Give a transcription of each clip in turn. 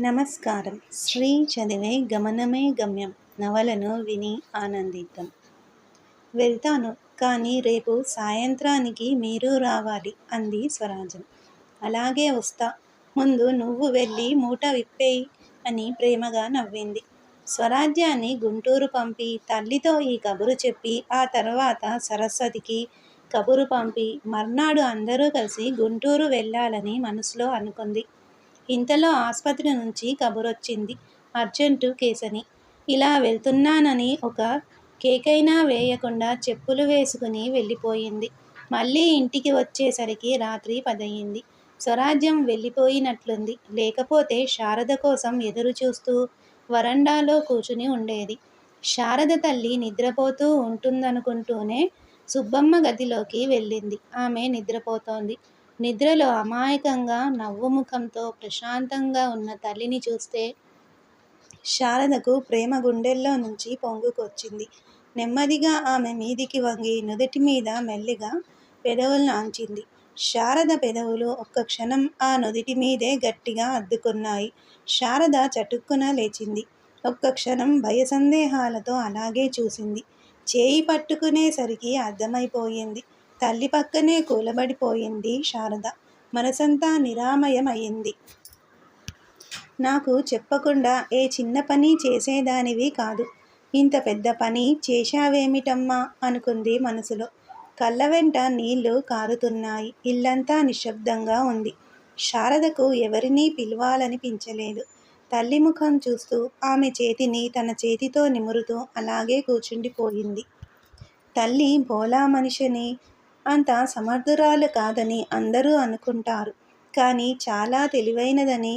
నమస్కారం. శ్రీ చదివే గమనమే గమ్యం. నవలను విని ఆనందిద్దాం. వెళ్తాను కానీ రేపు సాయంత్రానికి మీరు రావాలి అంది స్వరాజ్యం అలాగే వస్తా. ముందు నువ్వు వెళ్ళి మూట విప్పేయి అని ప్రేమగా నవ్వింది. స్వరాజ్యాన్ని గుంటూరు పంపి తల్లితో ఈ కబురు చెప్పి ఆ తర్వాత సరస్వతికి కబురు పంపి మర్నాడు అందరూ కలిసి గుంటూరు వెళ్ళాలని మనసులో అనుకుంది. ఇంతలో ఆసుపత్రి నుంచి కబురొచ్చింది అర్జెంటు కేసని. ఇలా వెళ్తున్నానని ఒక కేకైనా వేయకుండా చెప్పులు వేసుకుని వెళ్ళిపోయింది. మళ్ళీ ఇంటికి వచ్చేసరికి రాత్రి పదయింది. స్వరాజ్యం వెళ్ళిపోయినట్లుంది. లేకపోతే శారద కోసం ఎదురు చూస్తూ వరండాలో కూర్చుని ఉండేది. శారద తల్లి నిద్రపోతూ ఉంటుందనుకుంటూనే సుబ్బమ్మ గదిలోకి వెళ్ళింది. ఆమె నిద్రపోతోంది. నిద్రలో అమాయకంగా నవ్వుముఖంతో ప్రశాంతంగా ఉన్న తల్లిని చూస్తే శారదకు ప్రేమ గుండెల్లో నుంచి పొంగుకొచ్చింది. నెమ్మదిగా ఆమె మీదికి వంగి నుదుటి మీద మెల్లిగా పెదవులను ఆంచింది. శారద పెదవులు ఒక్క క్షణం ఆ నుదుటి మీదే గట్టిగా అద్దుకున్నాయి. శారద చటుక్కున లేచింది. ఒక్క క్షణం భయసందేహాలతో అలాగే చూసింది. చేయి పట్టుకునేసరికి అర్థమైపోయింది. తల్లి పక్కనే కూలబడిపోయింది శారద. మనసంతా నిరామయమైంది నాకు చెప్పకుండా ఏ చిన్న పని చేసేదానివి కాదు. ఇంత పెద్ద పని చేశావేమిటమ్మా? అనుకుంది మనసులో. కళ్ళ వెంట నీళ్ళు కారుతున్నాయి. ఇల్లంతా నిశ్శబ్దంగా ఉంది. శారదకు ఎవరినీ పిలవాలనిపించలేదు. తల్లి ముఖం చూస్తూ ఆమె చేతిని తన చేతితో నిమురుతూ అలాగే కూర్చుండిపోయింది. తల్లి భోలా మనిషిని అంత సమర్థురాలు కాదని అందరూ అనుకుంటారు. కానీ చాలా తెలివైనదని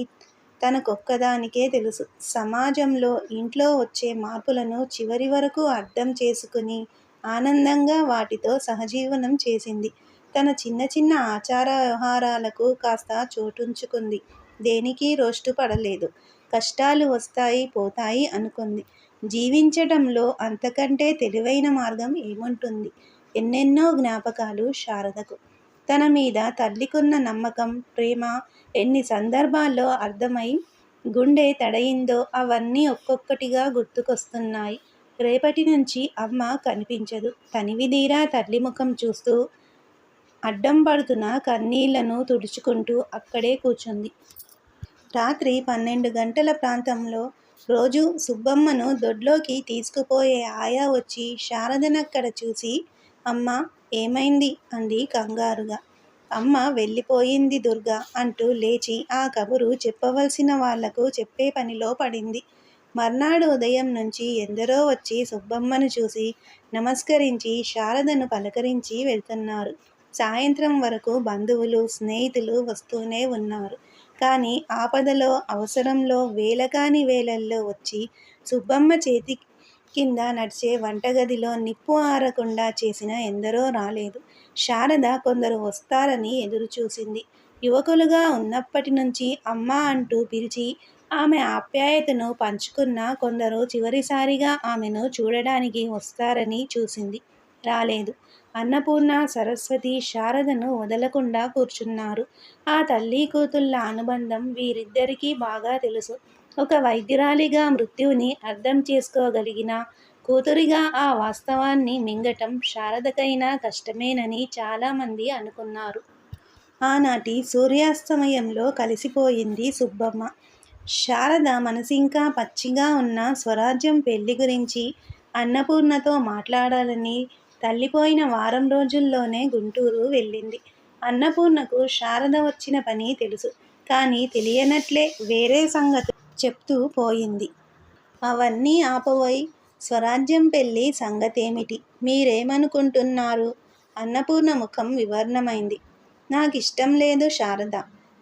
తనకొక్కదానికే తెలుసు. సమాజంలో ఇంట్లో వచ్చే మార్పులను చివరి వరకు అర్థం చేసుకుని ఆనందంగా వాటితో సహజీవనం చేసింది. తన చిన్న చిన్న ఆచార వ్యవహారాలకు కాస్త చోటుంచుకుంది. దేనికి రోష్టు పడలేదు. కష్టాలు వస్తాయి పోతాయి అనుకుంది. జీవించటంలో అంతకంటే తెలివైన మార్గం ఏముంటుంది? ఎన్నెన్నో జ్ఞాపకాలు శారదకు. తన మీద తల్లికున్న నమ్మకం ప్రేమ ఎన్ని సందర్భాల్లో అర్థమై గుండె తడయిందో అవన్నీ ఒక్కొక్కటిగా గుర్తుకొస్తున్నాయి. రేపటి నుంచి అమ్మ కనిపించదు. తనివిదీరా తల్లి ముఖం చూస్తూ అడ్డం పడుతున్న కన్నీళ్ళను తుడుచుకుంటూ అక్కడే కూర్చుంది. రాత్రి పన్నెండు గంటల ప్రాంతంలో రోజు సుబ్బమ్మను దొడ్లోకి తీసుకుపోయే ఆయా వచ్చి శారదనక్కడ చూసి అమ్మ ఏమైంది? అంది కంగారుగా. అమ్మ వెళ్ళిపోయింది దుర్గా అంటూ లేచి ఆ కబురు చెప్పవలసిన వాళ్ళకు చెప్పే పనిలో పడింది. మర్నాడు ఉదయం నుంచి ఎందరో వచ్చి సుబ్బమ్మను చూసి నమస్కరించి శారదను పలకరించి వెళ్తున్నారు. సాయంత్రం వరకు బంధువులు స్నేహితులు వస్తూనే ఉన్నారు. కానీ ఆపదలో అవసరంలో వేలకాని వేలల్లో వచ్చి సుబ్బమ్మ చేతి కింద నడిచే వంటగదిలో నిప్పు ఆరకుండా చేసిన ఎందరో రాలేదు. శారద కొందరు వస్తారని ఎదురుచూసింది. యువకులుగా ఉన్నప్పటి నుంచి అమ్మ అంటూ పిలిచి ఆమె ఆప్యాయతను పంచుకున్న కొందరు చివరిసారిగా ఆమెను చూడడానికి వస్తారని చూసింది. రాలేదు. అన్నపూర్ణ సరస్వతి శారదను వదలకుండా కూర్చున్నారు. ఆ తల్లి కూతుళ్ళ అనుబంధం వీరిద్దరికీ బాగా తెలుసు. ఒక వైద్యురాలిగా మృత్యువుని అర్థం చేసుకోగలిగిన కూతురిగా ఆ వాస్తవాన్ని మింగటం శారదకైనా కష్టమేనని చాలామంది అనుకున్నారు. ఆనాటి సూర్యాస్తమయంలో కలిసిపోయింది సుబ్బమ్మ. శారద మనసింకా పచ్చిగా ఉన్న స్వరాజ్యం పెళ్ళి గురించి అన్నపూర్ణతో మాట్లాడాలని తల్లిపోయిన వారం రోజుల్లోనే గుంటూరు వెళ్ళింది. అన్నపూర్ణకు శారద వచ్చిన పని తెలుసు. కానీ తెలియనట్లే వేరే సంగతి చెప్తూ పోయింది. అవన్నీ ఆపబోయి స్వరాజ్యం పెళ్ళి సంగతేమిటి? మీరేమనుకుంటున్నారు? అన్నపూర్ణ ముఖం వివర్ణమైంది. నాకిష్టం లేదు శారద.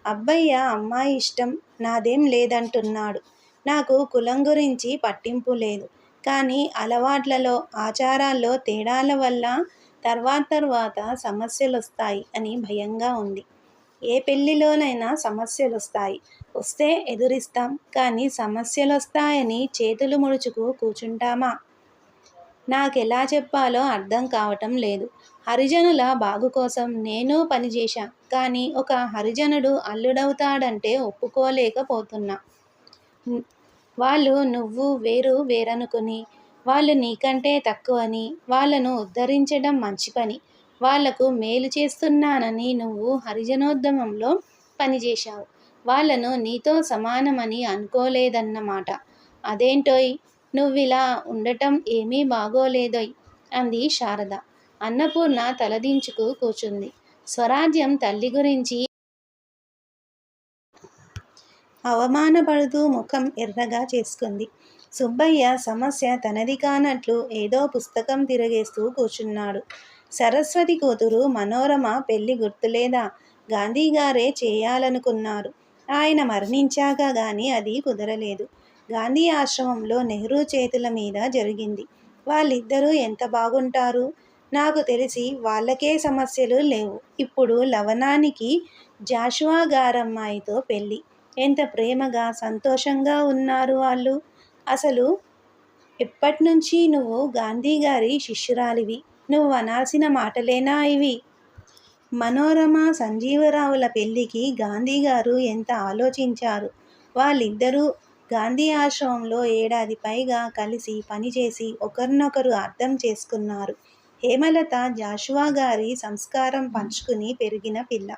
అబ్బయ్య అమ్మాయి ఇష్టం నాదేం లేదంటున్నాడు. నాకు కులం గురించి పట్టింపు లేదు. కానీ అలవాట్లలో ఆచారాల్లో తేడాల వల్ల తర్వాత తర్వాత సమస్యలు వస్తాయి అని భయంగా ఉంది. ఏ పెళ్ళిలోనైనా సమస్యలు వస్తాయి వస్తే ఎదురిస్తాం కానీ సమస్యలు వస్తాయని చేతులు ముడుచుకు కూర్చుంటామా? నాకెలా చెప్పాలో అర్థం కావటం లేదు. హరిజనుల బాగు కోసం నేను పనిచేశా కానీ ఒక హరిజనుడు అల్లుడవుతాడంటే ఒప్పుకోలేకపోతున్నా. వాళ్ళు నువ్వు వేరు వేరనుకుని వాళ్ళు నీకంటే తక్కువని వాళ్ళను ఉద్ధరించడం మంచి పని. వాళ్ళకు మేలు చేస్తున్నానని నువ్వు హరిజనోద్యమంలో పనిచేశావు వాళ్ళను నీతో సమానమని అనుకోలేదన్నమాట. అదేంటోయ్? నువ్విలా ఉండటం ఏమీ బాగోలేదోయ్ అంది శారద. అన్నపూర్ణ తలదించుకు కూర్చుంది స్వరాజ్యం తల్లి గురించి అవమానపడుతూ ముఖం ఎర్రగా చేసుకుంది. సుబ్బయ్య సమస్య తనది కానట్లు ఏదో పుస్తకం తిరగేస్తూ కూర్చున్నాడు సరస్వతి కూతురు మనోరమ పెళ్ళి గుర్తులేదా? గాంధీగారే చేయాలనుకున్నారు. ఆయన మరణించాక గాని అది కుదరలేదు. గాంధీ ఆశ్రమంలో నెహ్రూ చేతుల మీద జరిగింది. వాళ్ళిద్దరూ ఎంత బాగుంటారు? నాకు తెలిసి వాళ్ళకే సమస్యలు లేవు. ఇప్పుడు లవణానికి జాషువా గారమ్మాయితో పెళ్ళి. ఎంత ప్రేమగా సంతోషంగా ఉన్నారు వాళ్ళు. అసలు ఎప్పటినుంచి నువ్వు గాంధీ గారి శిష్యురాలివి? నువ్వు అనాల్సిన మాటలేనా ఇవి? మనోరమ సంజీవరావుల పెళ్ళికి గాంధీ గారు ఎంత ఆలోచించారు? వాళ్ళిద్దరూ గాంధీ ఆశ్రమంలో ఏడాది పైగా కలిసి పనిచేసి ఒకరినొకరు అర్థం చేసుకున్నారు. హేమలత జాషువా గారి సంస్కారం పంచుకుని పెరిగిన పిల్ల.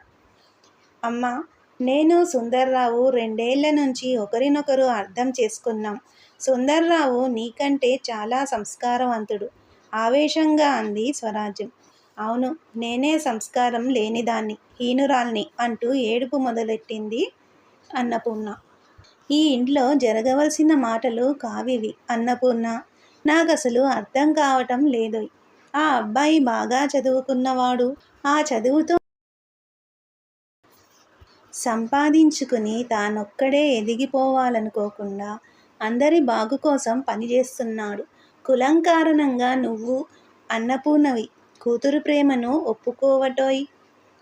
అమ్మ నేను సుందర్రావు రెండేళ్ళ నుంచి ఒకరినొకరు అర్థం చేసుకున్నాం. సుందర్రావు నీకంటే చాలా సంస్కారవంతుడు. ఆవేశంగా అంది స్వరాజ్యం. అవును నేనే సంస్కారం లేనిదాన్ని హీనురాల్ని అంటూ ఏడుపు మొదలెట్టింది అన్నపూర్ణ. ఈ ఇంట్లో జరగవలసిన మాటలు కావివి అన్నపూర్ణ. నాకసలు అర్థం కావటం లేదు. ఆ అబ్బాయి బాగా చదువుకున్నవాడు. ఆ చదువుతో సంపాదించుకుని తానొక్కడే ఎదిగిపోవాలనుకోకుండా అందరి బాగు కోసం పనిచేస్తున్నాడు. కులం కారణంగా నువ్వు అన్నపూర్ణవి. కూతురు ప్రేమను ఒప్పుకోవటోయ్.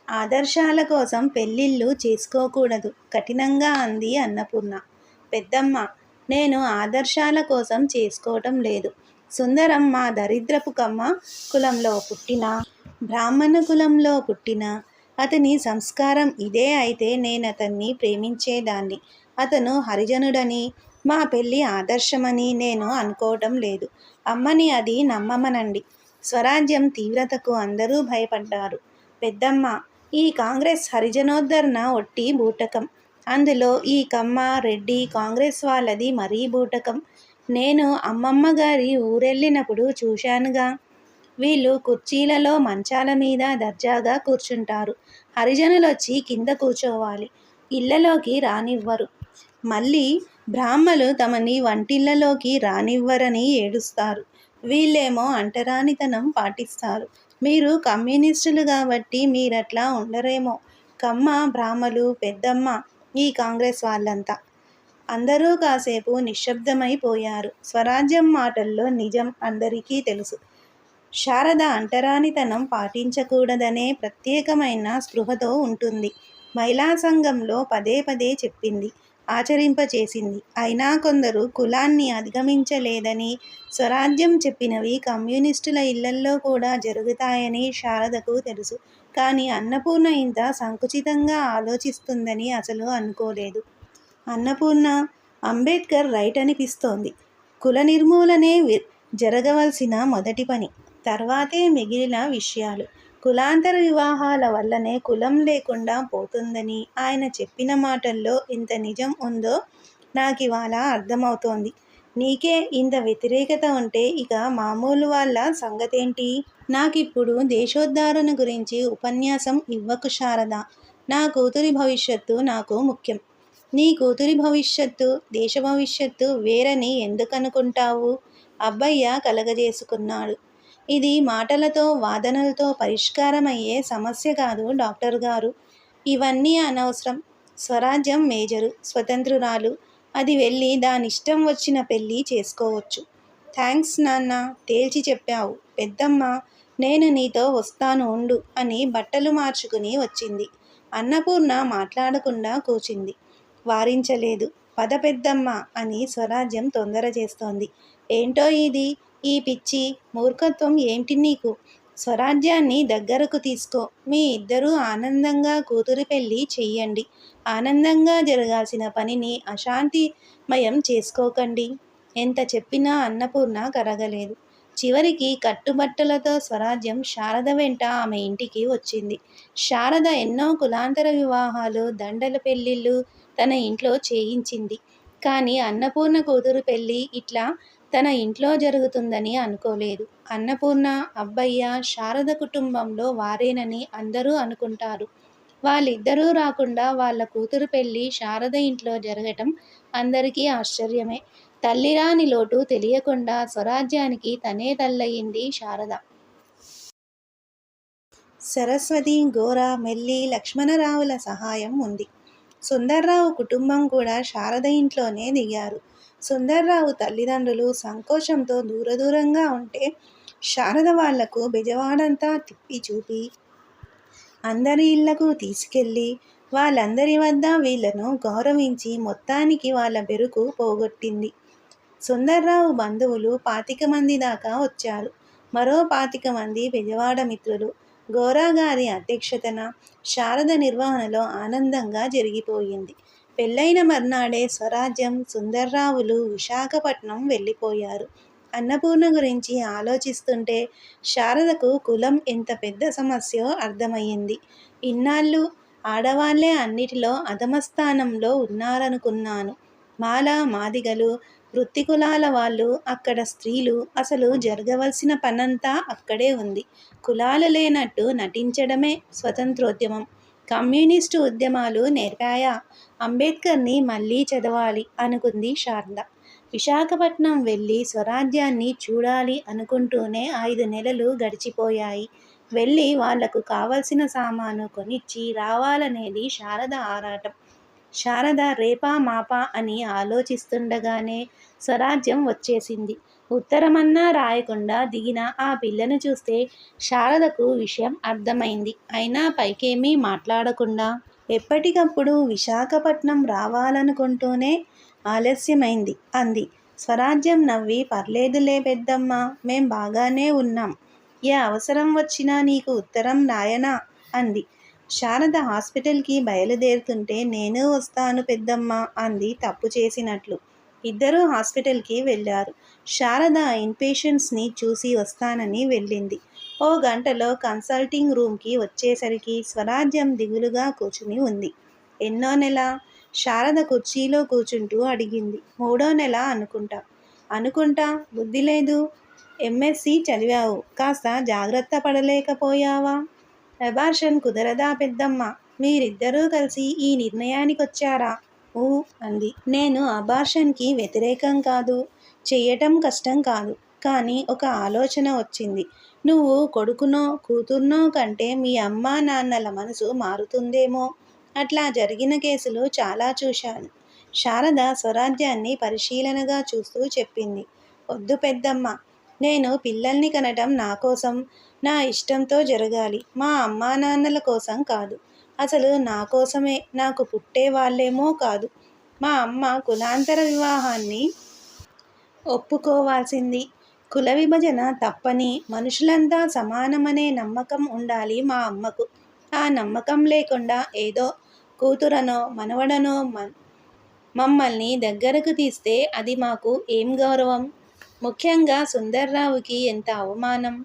ఆదర్శాల కోసం పెళ్ళిళ్ళు చేసుకోకూడదు కఠినంగా అంది అన్నపూర్ణ. పెద్దమ్మ నేను ఆదర్శాల కోసం చేసుకోవటం లేదు. సుందరం మా దరిద్రపు కమ్మ కులంలో పుట్టిన బ్రాహ్మణ కులంలో పుట్టిన అతని సంస్కారం ఇదే అయితే నేను అతన్ని ప్రేమించేదాన్ని. అతను హరిజనుడని మా పెళ్ళి ఆదర్శమని నేను అనుకోవటం లేదు. అమ్మని అది నమ్మమనండి. స్వరాజ్యం తీవ్రతకు అందరూ భయపడ్డారు. పెద్దమ్మ ఈ కాంగ్రెస్ హరిజనోద్ధరణ ఒట్టి బూటకం. అందులో ఈ కమ్మ రెడ్డి కాంగ్రెస్ వాళ్ళది మరీ బూటకం. నేను అమ్మమ్మ గారి ఊరెళ్ళినప్పుడు చూశానుగా. వీళ్ళు కుర్చీలలో మంచాల మీద దర్జాగా కూర్చుంటారు. హరిజనులొచ్చి కింద కూర్చోవాలి. ఇళ్ళలోకి రానివ్వరు. మళ్ళీ బ్రాహ్మలు తమని వంటిళ్ళలోకి రానివ్వరని ఏడుస్తారు. వీళ్ళేమో అంటరానితనం పాటిస్తారు. మీరు కమ్యూనిస్టులు కాబట్టి మీరట్లా ఉండరేమో. కమ్మ బ్రాహ్మలు పెద్దమ్మ ఈ కాంగ్రెస్ వాళ్ళంతా. అందరూ కాసేపు నిశ్శబ్దమైపోయారు. స్వరాజ్యం మాటల్లో నిజం అందరికీ తెలుసు. శారద అంటరానితనం పాటించకూడదనే ప్రత్యేకమైన స్పృహతో ఉంటుంది. మహిళా సంఘంలో పదే పదే చెప్పింది. ఆచరింపచేసింది. అయినా కొందరు కులాన్ని అధిగమించలేదని స్వరాజ్యం చెప్పినవి కమ్యూనిస్టుల ఇళ్ళల్లో కూడా జరుగుతాయని శారదకు తెలుసు. కానీ అన్నపూర్ణ ఇంత సంకుచితంగా ఆలోచిస్తుందని అసలు అనుకోలేదు. అన్నపూర్ణ అంబేద్కర్ రైట్ అనిపిస్తోంది. కుల నిర్మూలనే జరగవలసిన మొదటి పని. తర్వాతే మిగిలిన విషయాలు. కులాంతర వివాహాల వల్లనే కులం లేకుండా పోతుందని ఆయన చెప్పిన మాటల్లో ఎంత నిజం ఉందో నాకు ఇవాళ అర్థమవుతోంది. నీకే ఇంత వ్యతిరేకత ఉంటే ఇక మామూలు వాళ్ళ సంగతేంటి? నాకిప్పుడు దేశోద్ధారణ గురించి ఉపన్యాసం ఇవ్వకు శారద. నా కూతురి భవిష్యత్తు నాకు ముఖ్యం. నీ కూతురి భవిష్యత్తు దేశ భవిష్యత్తు వేరని ఎందుకనుకుంటావు? అబ్బయ్య కలగజేసుకున్నాడు. ఇది మాటలతో వాదనలతో పరిష్కారమయ్యే సమస్య కాదు డాక్టర్ గారు. ఇవన్నీ అనవసరం. స్వరాజ్యం మేజరు స్వతంత్రురాలు. అది వెళ్ళి దానిష్టం వచ్చిన పెళ్ళి చేసుకోవచ్చు. థ్యాంక్స్ నాన్న తేల్చి చెప్పావు. పెద్దమ్మ నేను నీతో వస్తాను ఉండు అని బట్టలు మార్చుకుని వచ్చింది. అన్నపూర్ణ మాట్లాడకుండా కూచింది. వారించలేదు. పద పెద్దమ్మ అని స్వరాజ్యం తొందర చేస్తోంది ఏంటో ఇది? ఈ పిచ్చి మూర్ఖత్వం ఏంటి నీకు? స్వరాజ్యాన్ని దగ్గరకు తీసుకో. మీ ఇద్దరూ ఆనందంగా కూతురు పెళ్ళి చెయ్యండి. ఆనందంగా జరగాల్సిన పనిని అశాంతిమయం చేసుకోకండి. ఎంత చెప్పినా అన్నపూర్ణ కరగలేదు. చివరికి కట్టుబట్టలతో స్వరాజ్యం శారద వెంట ఆమె ఇంటికి వచ్చింది. శారద ఎన్నో కులాంతర వివాహాలు దండల పెళ్ళిళ్ళు తన ఇంట్లో చేయించింది. కానీ అన్నపూర్ణ కూతురు పెళ్ళి ఇట్లా తన ఇంట్లో జరుగుతుందని అనుకోలేదు. అన్నపూర్ణ అబ్బయ్య శారద కుటుంబంలో వారేనని అందరూ అనుకుంటారు. వాళ్ళిద్దరూ రాకుండా వాళ్ళ కూతురు పెళ్ళి శారద ఇంట్లో జరగటం అందరికీ ఆశ్చర్యమే. తల్లిరాని లోటు తెలియకుండా స్వరాజ్యానికి తనే తల్లయింది శారద. సరస్వతి గోర మెల్లి లక్ష్మణరావుల సహాయం ఉంది. సుందర్రావు కుటుంబం కూడా శారద ఇంట్లోనే దిగారు. సుందర్రావు తల్లిదండ్రులు సంకోచంతో దూరదూరంగా ఉంటే శారద వాళ్ళకు బెజవాడంతా తిప్పి చూపి అందరి ఇళ్ళకు తీసుకెళ్ళి వాళ్ళందరి వద్ద వీళ్ళను గౌరవించి మొత్తానికి వాళ్ళ బెరుకు పోగొట్టింది. సుందర్రావు బంధువులు పాతిక మంది దాకా వచ్చారు. మరో పాతిక మంది బెజవాడ మిత్రులు గోరాగారి అధ్యక్షతన శారద నిర్వహణలో ఆనందంగా జరిగిపోయింది. పెళ్ళైన మర్నాడే స్వరాజ్యం సుందర్రావులు విశాఖపట్నం వెళ్ళిపోయారు. అన్నపూర్ణ గురించి ఆలోచిస్తుంటే శారదకు కులం ఎంత పెద్ద సమస్యో అర్థమయ్యింది. ఇన్నాళ్ళు ఆడవాళ్ళే అన్నిటిలో అధమస్థానంలో ఉన్నారనుకున్నాను. మాల మాదిగలు వృత్తి కులాల వాళ్ళు అక్కడ స్త్రీలు అసలు జరగవలసిన పనంతా అక్కడే ఉంది. కులాలు లేనట్టు నటించడమే స్వతంత్రోద్యమం. కమ్యూనిస్టు ఉద్యమాలు నేర్పాయా? అంబేద్కర్ని మళ్ళీ చదవాలి అనుకుంది శారద. విశాఖపట్నం వెళ్ళి స్వరాజ్యాన్ని చూడాలి అనుకుంటూనే ఐదు నెలలు గడిచిపోయాయి. వెళ్ళి వాళ్ళకు కావలసిన సామాను కొనిచ్చి రావాలనేది శారద ఆరాటం. శారద రేపా మాపా అని ఆలోచిస్తుండగానే స్వరాజ్యం వచ్చేసింది. ఉత్తరమన్నా రాయకుండా దిగిన ఆ పిల్లను చూస్తే శారదకు విషయం అర్థమైంది. అయినా పైకేమీ మాట్లాడకుండా ఎప్పటికప్పుడు విశాఖపట్నం రావాలనుకుంటూనే ఆలస్యమైంది. అంది. స్వరాజ్యం నవ్వి పర్లేదులే పెద్దమ్మ మేం బాగానే ఉన్నాం. ఏ అవసరం వచ్చినా నీకు ఉత్తరం రాయనా? అంది. శారద హాస్పిటల్కి బయలుదేరుతుంటే నేను వస్తాను పెద్దమ్మ అంది తప్పు చేసినట్లు. ఇద్దరూ హాస్పిటల్కి వెళ్ళారు. శారద ఇన్పేషెంట్స్ని చూసి వస్తానని వెళ్ళింది. ఓ గంటలో కన్సల్టింగ్ రూమ్కి వచ్చేసరికి స్వరాజ్యం దిగులుగా కూర్చుని ఉంది. ఎన్నో నెల? శారద కుర్చీలో కూర్చుంటూ అడిగింది. మూడో నెల అనుకుంటా. అనుకుంటా? బుద్ధి లేదు. ఎంఎస్సి చదివావు. కాస్త జాగ్రత్త పడలేకపోయావా? అబార్షన్ కుదరదా పెద్దమ్మ? మీరిద్దరూ కలిసి ఈ నిర్ణయానికి వచ్చారా ఊ అంది. నేను అబార్షన్కి వ్యతిరేకం కాదు. చేయటం కష్టం కాదు. కానీ ఒక ఆలోచన వచ్చింది. నువ్వు కొడుకునో కూతుర్నో కంటే మీ అమ్మా నాన్నల మనసు మారుతుందేమో? అట్లా జరిగిన కేసులు చాలా చూశాను. శారద స్వరాజ్యాన్ని పరిశీలనగా చూస్తూ చెప్పింది. వద్దు పెద్దమ్మ నేను పిల్లల్ని కనటం నా కోసం నా ఇష్టంతో జరగాలి. మా అమ్మా నాన్నల కోసం కాదు. అసలు నా కోసమే నాకు పుట్టే వాళ్ళేమో కాదు. మా అమ్మ కులాంతర వివాహాన్ని ఒప్పుకోవాల్సింది. కుల విభజన తప్పని మనుషులంతా సమానమనే నమ్మకం ఉండాలి మా అమ్మకు. ఆ నమ్మకం లేకుండా ఏదో కూతురనో మనవడనో మమ్మల్ని దగ్గరకు తీస్తే అది మాకు ఏం గౌరవం? ముఖ్యంగా సుందర్రావుకి ఎంత అవమానం?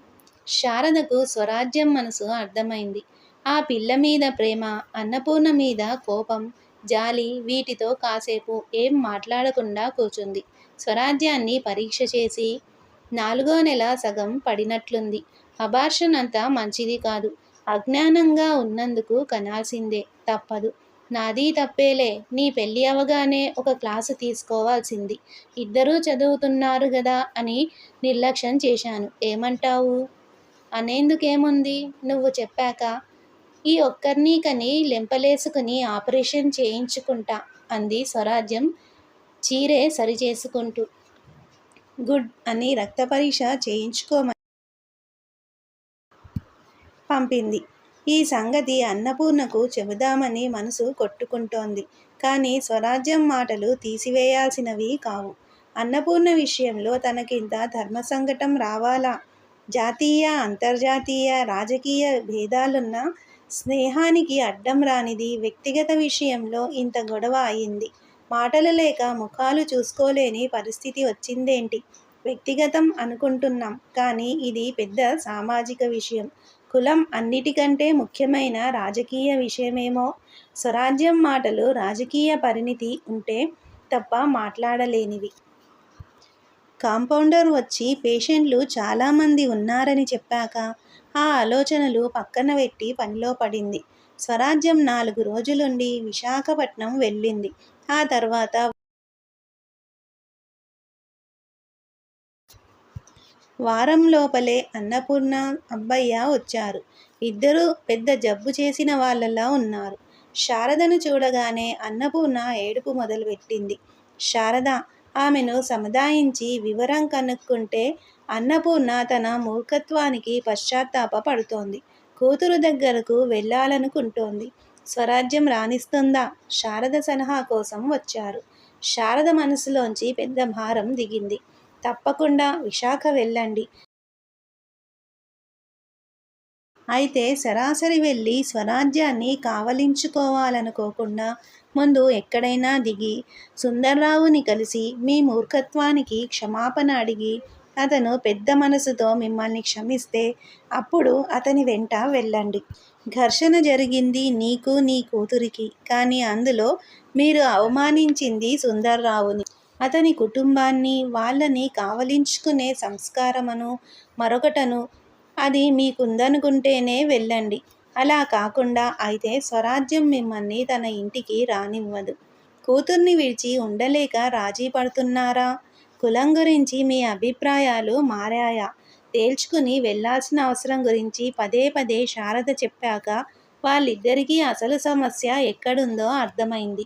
శారదకు స్వరాజ్యం మనసు అర్థమైంది. ఆ పిల్ల మీద ప్రేమ అన్నపూర్ణ మీద కోపం జాలి వీటితో కాసేపు ఏం మాట్లాడకుండా కూర్చుంది. స్వరాజ్యాన్ని పరీక్ష చేసి నాలుగో నెల సగం పడినట్లుంది. అబార్షన్ అంతా మంచిది కాదు. అజ్ఞానంగా ఉన్నందుకు కనాల్సిందే తప్పదు. నాది తప్పేలే. నీ పెళ్ళి అవగానే ఒక క్లాసు తీసుకోవాల్సింది. ఇద్దరూ చదువుతున్నారు కదా అని నిర్లక్ష్యం చేశాను. ఏమంటావు? అనేందుకేముంది? నువ్వు చెప్పాక. ఈ ఒక్కరిని కని లెంపలేసుకుని ఆపరేషన్ చేయించుకుంటా అంది స్వరాజ్యం చీరే సరిచేసుకుంటూ. గుడ్ అని రక్త పరీక్ష చేయించుకోమని పంపింది. ఈ సంగతి అన్నపూర్ణకు చెబుదామని మనసు కొట్టుకుంటోంది. కానీ స్వరాజ్యం మాటలు తీసివేయాల్సినవి కావు. అన్నపూర్ణ విషయంలో తనకింత ధర్మ సంఘటం రావాలా? జాతీయ అంతర్జాతీయ రాజకీయ భేదాలున్న స్నేహానికి అడ్డం రానిది వ్యక్తిగత విషయంలో ఇంత గొడవ అయింది. మాటలు లేక ముఖాలు చూసుకోలేని పరిస్థితి వచ్చిందేంటి? వ్యక్తిగతం అనుకుంటున్నాం కానీ ఇది పెద్ద సామాజిక విషయం. కులం అన్నిటికంటే ముఖ్యమైన రాజకీయ విషయమేమో? స్వరాజ్యం మాటలు రాజకీయ పరిణితి ఉంటే తప్ప మాట్లాడలేనివి. కాంపౌండర్ వచ్చి పేషెంట్లు చాలామంది ఉన్నారని చెప్పాక ఆ ఆలోచనలు పక్కన పెట్టి పనిలో పడింది. స్వరాజ్యం నాలుగు రోజులుండి విశాఖపట్నం వెళ్ళింది. ఆ తర్వాత వారం లోపలే అన్నపూర్ణ అబ్బయ్య వచ్చారు. ఇద్దరూ పెద్ద జబ్బు చేసిన వాళ్ళలా ఉన్నారు. శారదను చూడగానే అన్నపూర్ణ ఏడుపు మొదలుపెట్టింది. శారద ఆమెను సముదాయించి వివరం కనుక్కుంటే అన్నపూర్ణ తన మూర్ఖత్వానికి పశ్చాత్తాప పడుతోంది. కూతురు దగ్గరకు వెళ్ళాలనుకుంటోంది. స్వరాజ్యం రాణిస్తుందా? శారద సలహా కోసం వచ్చారు. శారద మనసులోంచి పెద్ద భారం దిగింది. తప్పకుండా విశాఖ వెళ్ళండి. అయితే సరాసరి వెళ్ళి స్వరాజ్యాన్ని కావలించుకోవాలనుకోకుండా ముందు ఎక్కడైనా దిగి సుందర్రావుని కలిసి మీ మూర్ఖత్వానికి క్షమాపణ అడిగి అతను పెద్ద మనసుతో మిమ్మల్ని క్షమిస్తే అప్పుడు అతని వెంట వెళ్ళండి. ఘర్షణ జరిగింది నీకు నీ కూతురికి. కానీ అందులో మీరు అవమానించింది సుందర్రావుని. అతని కుటుంబాన్ని వాళ్ళని కావలించుకునే సంస్కారమును మరొకటను అది మీకుందనుకుంటేనే వెళ్ళండి. అలా కాకుండా అయితే స్వరాజ్యం మిమ్మల్ని తన ఇంటికి రానివ్వదు. కూతుర్ని విడిచి ఉండలేక రాజీ పడుతున్నారా కులం గురించి మీ అభిప్రాయాలు మారాయా? తేల్చుకుని వెళ్ళాల్సిన అవసరం గురించి పదే పదే శారద చెప్పాక వాళ్ళిద్దరికీ అసలు సమస్య ఎక్కడుందో అర్థమైంది.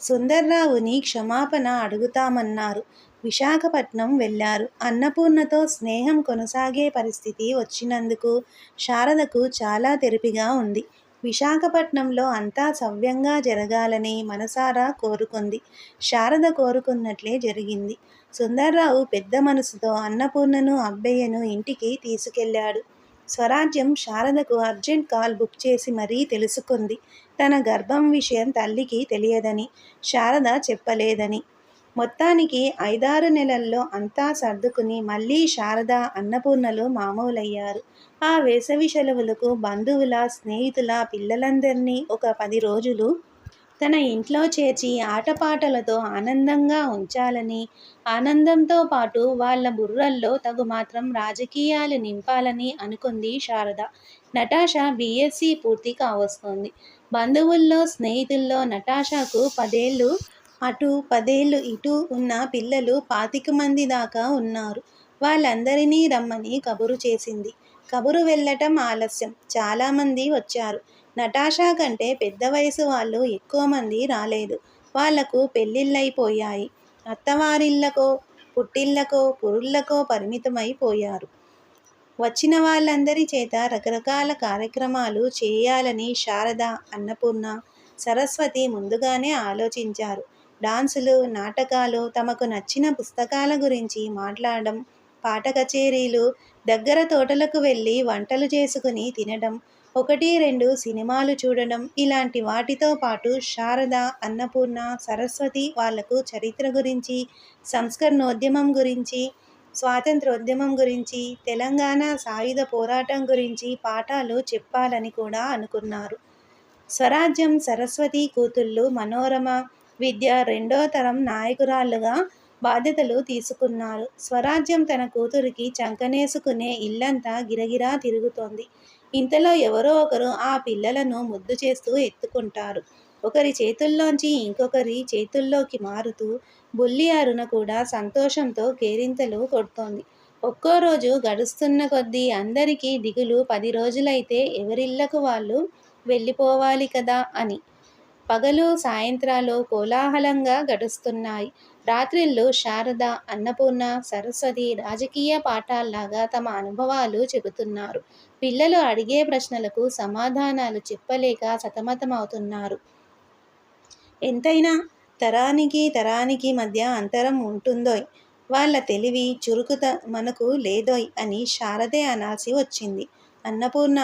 సుందర్రావుని క్షమాపణ అడుగుతామన్నారు. విశాఖపట్నం వెళ్ళారు. అన్నపూర్ణతో స్నేహం కొనసాగే పరిస్థితి వచ్చినందుకు శారదకు చాలా తెరిపిగా ఉంది. విశాఖపట్నంలో అంతా సవ్యంగా జరగాలని మనసారా కోరుకుంది. శారద కోరుకున్నట్లే జరిగింది. సుందర్రావు పెద్ద మనసుతో అన్నపూర్ణను అబ్బయ్యను ఇంటికి తీసుకెళ్ళాడు స్వరాజ్యం శారదకు అర్జెంట్ కాల్ బుక్ చేసి మరీ తెలుసుకుంది. తన గర్భం విషయం తల్లికి తెలియదని శారద చెప్పలేదని. మొత్తానికి ఐదారు నెలల్లో అంతా సర్దుకుని మళ్ళీ శారద అన్నపూర్ణలు మామూలయ్యారు. ఆ వేసవి సెలవులకు బంధువుల స్నేహితుల పిల్లలందరినీ ఒక పది రోజులు తన ఇంట్లో చేర్చి ఆటపాటలతో ఆనందంగా ఉంచాలని ఆనందంతో పాటు వాళ్ళ బుర్రల్లో తగు మాత్రం రాజకీయాలు నింపాలని అనుకుంది శారద. నటాషా బీఎస్సీ పూర్తి కావస్తోంది. బంధువుల్లో స్నేహితుల్లో నటాషాకు పదేళ్ళు అటు పదేళ్ళు ఇటు ఉన్న పిల్లలు పాతిక మంది దాకా ఉన్నారు. వాళ్ళందరినీ రమ్మని కబురు చేసింది. కబురు వెళ్ళటం ఆలస్యం. చాలామంది వచ్చారు. నటాషా కంటే పెద్ద వయసు వాళ్ళు ఎక్కువ మంది రాలేదు. వాళ్ళకు పెళ్ళిళ్ళైపోయాయి అత్తవారిళ్ళకో పుట్టిళ్ళకో పురుళ్ళకో పరిమితమైపోయారు వచ్చిన వాళ్ళందరి చేత రకరకాల కార్యక్రమాలు చేయాలని శారద అన్నపూర్ణ సరస్వతి ముందుగానే ఆలోచించారు. డాన్సులు నాటకాలు తమకు నచ్చిన పుస్తకాల గురించి మాట్లాడడం పాట కచేరీలు దగ్గర తోటలకు వెళ్ళి వంటలు చేసుకుని తినడం ఒకటి రెండు సినిమాలు చూడడం ఇలాంటి వాటితో పాటు శారద అన్నపూర్ణ సరస్వతి వాళ్ళకు చరిత్ర గురించి సంస్కరణోద్యమం గురించి స్వాతంత్రోద్యమం గురించి తెలంగాణ సాయుధ పోరాటం గురించి పాఠాలు చెప్పాలని కూడా అనుకున్నారు. స్వరాజ్యం సరస్వతి కూతుళ్ళు మనోరమ విద్య రెండో తరం నాయకురాలుగా బాధ్యతలు తీసుకున్నారు. స్వరాజ్యం తన కూతురికి చంకనేసుకునే ఇల్లంతా గిరగిరా తిరుగుతోంది. ఇంతలో ఎవరో ఒకరు ఆ పిల్లలను ముద్దు చేస్తూ ఎత్తుకుంటారు. ఒకరి చేతుల్లోంచి ఇంకొకరి చేతుల్లోకి మారుతూ బుల్లి అరుణ కూడా సంతోషంతో కేరింతలు కొడుతోంది. ఒక్కో రోజు గడుస్తున్న కొద్దీ అందరికీ దిగులు పది రోజులైతే ఎవరిళ్ళకు వాళ్ళు వెళ్ళిపోవాలి కదా అని. పగలు సాయంత్రాలు కోలాహలంగా గడుస్తున్నాయి రాత్రిళ్ళు శారద అన్నపూర్ణ సరస్వతి రాజకీయ పాఠాల్లాగా తమ అనుభవాలు చెబుతున్నారు పిల్లలు అడిగే ప్రశ్నలకు సమాధానాలు చెప్పలేక సతమతమవుతున్నారు ఎంతైనా తరానికి తరానికి మధ్య అంతరం ఉంటుందో వాళ్ళ తెలివి చురుకుత మనకు లేదోయ్ అని శారదే అనాల్సి వచ్చింది. అన్నపూర్ణ!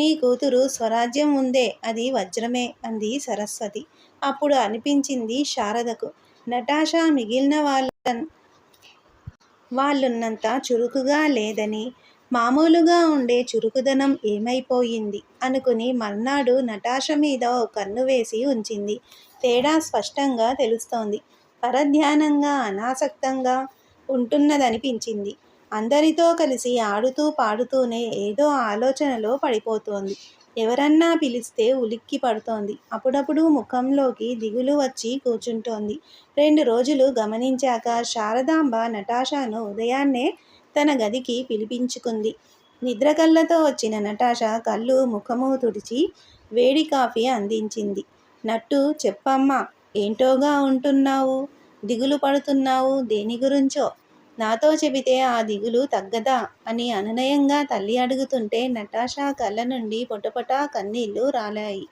నీ కూతురు స్వరాజ్యం ఉందే అది వజ్రమే అంది సరస్వతి. అప్పుడు అనిపించింది శారదకు నటాషా మిగిలిన వాళ్ళ వాళ్ళున్నంత చురుకుగా లేదని. మామూలుగా ఉండే చురుకుదనం ఏమైపోయింది? అనుకుని మర్నాడు నటాష మీద ఓ కన్ను వేసి ఉంచింది. తేడా స్పష్టంగా తెలుస్తోంది. పరధ్యానంగా, అనాసక్తంగా ఉంటున్నదనిపించింది. అందరితో కలిసి ఆడుతూ పాడుతూనే ఏదో ఆలోచనలో పడిపోతోంది. ఎవరన్నా పిలిస్తే ఉలిక్కి పడుతోంది. అప్పుడప్పుడు ముఖంలోకి దిగులు వచ్చి కూర్చుంటోంది. రెండు రోజులు గమనించాక శారదాంబ నటాషాను ఉదయాన్నే తన గదికి పిలిపించుకుంది. నిద్రకళ్ళతో వచ్చిన నటాష కళ్ళు ముఖము తుడిచి వేడి కాఫీ అందించింది. నట్టు చెప్పమ్మా! ఏంటోగా ఉంటున్నావు? దిగులు పడుతున్నావు దేని గురించో? నాతో చెబితే ఆ దిగులు తగ్గదా? అని అనునయంగా తల్లి అడుగుతుంటే నటాషా కళ్ళ నుండి పొటపొటా కన్నీళ్ళు రాలాయి.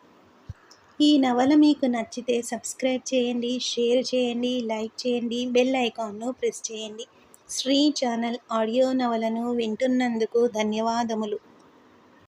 ఈ నవల మీకు నచ్చితే సబ్స్క్రైబ్ చేయండి. షేర్ చేయండి. లైక్ చేయండి. బెల్ ఐకాన్ను ప్రెస్ చేయండి. శ్రీ ఛానల్ ఆడియో నవలను వింటున్నందుకు ధన్యవాదములు.